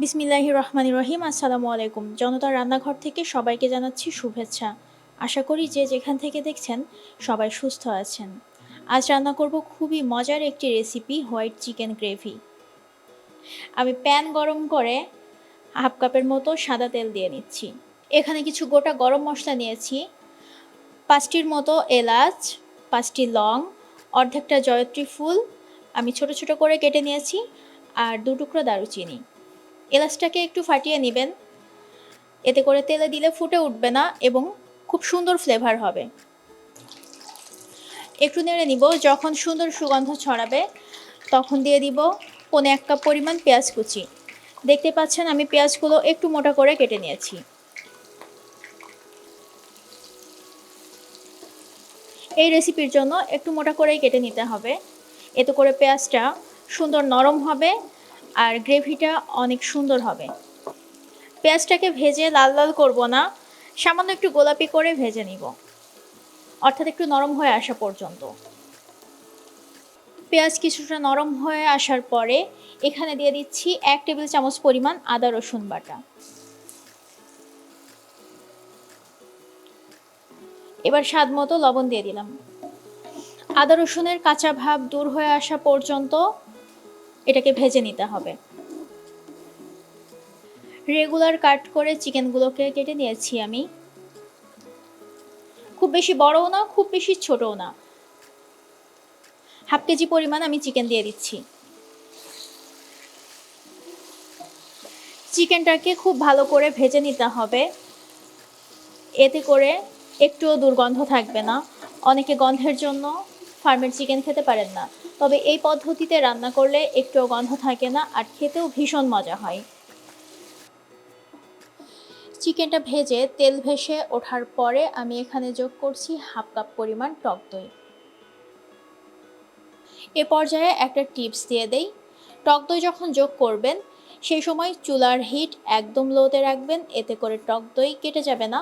বিসমিল্লাহি রহমানি রহিম আসসালামু আলাইকুম জনতার রান্নাঘর থেকে সবাইকে জানাচ্ছি শুভেচ্ছা। আশা করি যে যেখান থেকে দেখছেন সবাই সুস্থ আছেন। আজ রান্না করব খুবই মজার একটি রেসিপি, হোয়াইট চিকেন গ্রেভি। আমি প্যান গরম করে হাফ কাপের মতো সাদা তেল দিয়ে নিচ্ছি। এখানে কিছু গোটা গরম মশলা নিয়েছি। পাঁচটির মতো এলাচ, পাঁচটি লং, অর্ধেকটা জয়ত্রী ফুল, আমি ছোট ছোট করে কেটে নিয়েছি, আর দু টুকরো দারুচিনি। এলাচটাকে একটু ফাটিয়ে নেবেন। এতে করে তেলে দিলে ফুটে উঠবে না এবং খুব সুন্দর ফ্লেভার হবে। একটু নেড়ে নিব, যখন সুন্দর সুগন্ধ ছড়াবে, তখন দিয়ে দিব পনে এক কাপ পরিমাণ পেঁয়াজ কুচি। দেখতে পাচ্ছেন আমি পেঁয়াজগুলো একটু মোটা করে কেটে নিয়েছি। এই রেসিপির জন্য একটু মোটা করেই কেটে নিতে হবে। এতে করে পেঁয়াজটা সুন্দর নরম হবে আর গ্রেভিটা অনেক সুন্দর হবে। পেঁয়াজটাকে ভেজে লাল লাল করব না, সামান্য একটু গোলাপি করে ভেজে নিব। অর্থাৎ একটু নরম হয়ে আসা পর্যন্ত। পেঁয়াজ কিছুটা নরম হয়ে আসার পরে এখানে দিয়ে দিচ্ছি এক টেবিল চামচ পরিমাণ আদা রসুন বাটা। এবার স্বাদ মতো লবণ দিয়ে দিলাম। আদা রসুনের কাঁচা ভাব দূর হয়ে আসা পর্যন্ত এটাকে ভেজে নিতে হবে। রেগুলার কাট করে চিকেনগুলোকে কেটে নিয়েছি আমি। খুব বেশি বড়ও না, খুব বেশি ছোটও না। হাফ কেজি পরিমাণ আমি চিকেন দিয়ে দিচ্ছি। চিকেনটাকে খুব ভালো করে ভেজে নিতে হবে। এতে করে একটুও দুর্গন্ধ থাকবে না। অনেকে গন্ধের জন্য ফার্মের চিকেন খেতে পারেন না। তবে এই পদ্ধতিতে রান্না করলে একটুও গন্ধ থাকে না আর খেতেও ভীষণ মজা হয়। চিকেনটা ভেজে তেল ভেসে ওঠার পরে আমি এখানে যোগ করছি হাফ কাপ পরিমাণ টক দই। এ পর্যায়ে একটা টিপস দিয়ে দেই। টক দই যখন যোগ করবেন, সেই সময় চুলার হিট একদম লোতে রাখবেন, এতে করে টক দই কেটে যাবে না।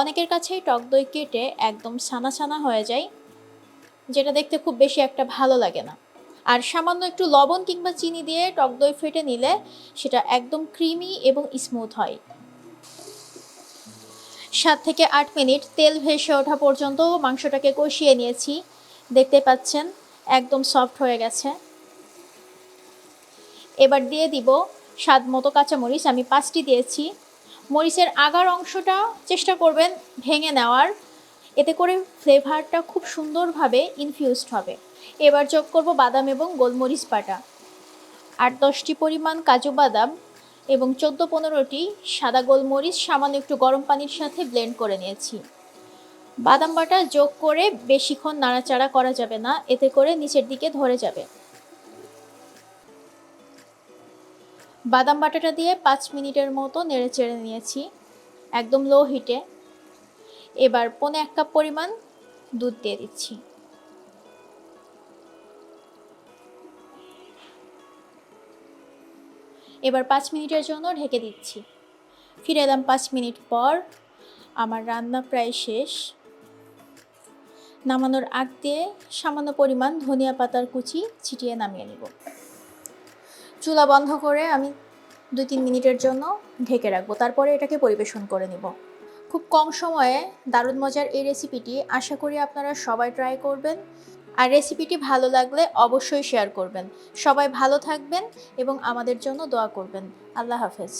অনেকের কাছেই টক দই কেটে একদম ছানা ছানা হয়ে যায়, যেটা দেখতে খুব বেশি একটা ভালো লাগে না। আর সামান্য একটু লবণ কিংবা চিনি দিয়ে টক দই ফেটে নিলে সেটা একদম ক্রিমি এবং স্মুথ হয়। সাত থেকে আট মিনিট তেল ভেসে ওঠা পর্যন্ত মাংসটাকে কষিয়ে নিয়েছি। দেখতে পাচ্ছেন, একদম সফট হয়ে গেছে। এবার দিয়ে দিব স্বাদ মতো কাঁচামরিচ। আমি পাঁচটি দিয়েছি। মরিচের আগার অংশটা চেষ্টা করবেন ভেঙে নেওয়ার। এতে করে ফ্লেভারটা খুব সুন্দরভাবে ইনফিউজড হবে। এবার যোগ করব বাদাম এবং গোলমরিচ বাটা। আট দশটি পরিমাণ কাজু বাদাম এবং চোদ্দ পনেরোটি সাদা গোলমরিচ সামান্য একটু গরম পানির সাথে ব্লেন্ড করে নিয়েছি। বাদাম বাটা যোগ করে বেশিক্ষণ নাড়াচাড়া করা যাবে না, এতে করে নিচের দিকে ধরে যাবে। বাদাম বাটাটা দিয়ে পাঁচ মিনিটের মতো নেড়ে চেড়ে নিয়েছি, একদম লো হিটে এবার পনে এক কাপ পরিমাণ দুধ দিয়ে দিচ্ছি। এবার পাঁচ মিনিটের জন্য ঢেকে দিচ্ছি। ফিরে এলাম পাঁচ মিনিট পর। আমার রান্না প্রায় শেষ। নামানোর আগ দিয়ে সামান্য পরিমাণ ধনিয়া পাতার কুচি ছিটিয়ে নামিয়ে নেব। চুলা বন্ধ করে আমি দুই তিন মিনিটের জন্য ঢেকে রাখব। তারপরে এটাকে পরিবেশন করে নিব। খুব কম সময়ে দারুণ মজার এই রেসিপিটি আশা করি আপনারা সবাই ট্রাই করবেন। আর রেসিপিটি ভালো লাগলে অবশ্যই শেয়ার করবেন। সবাই ভালো থাকবেন এবং আমাদের জন্য দোয়া করবেন। আল্লাহ হাফেজ।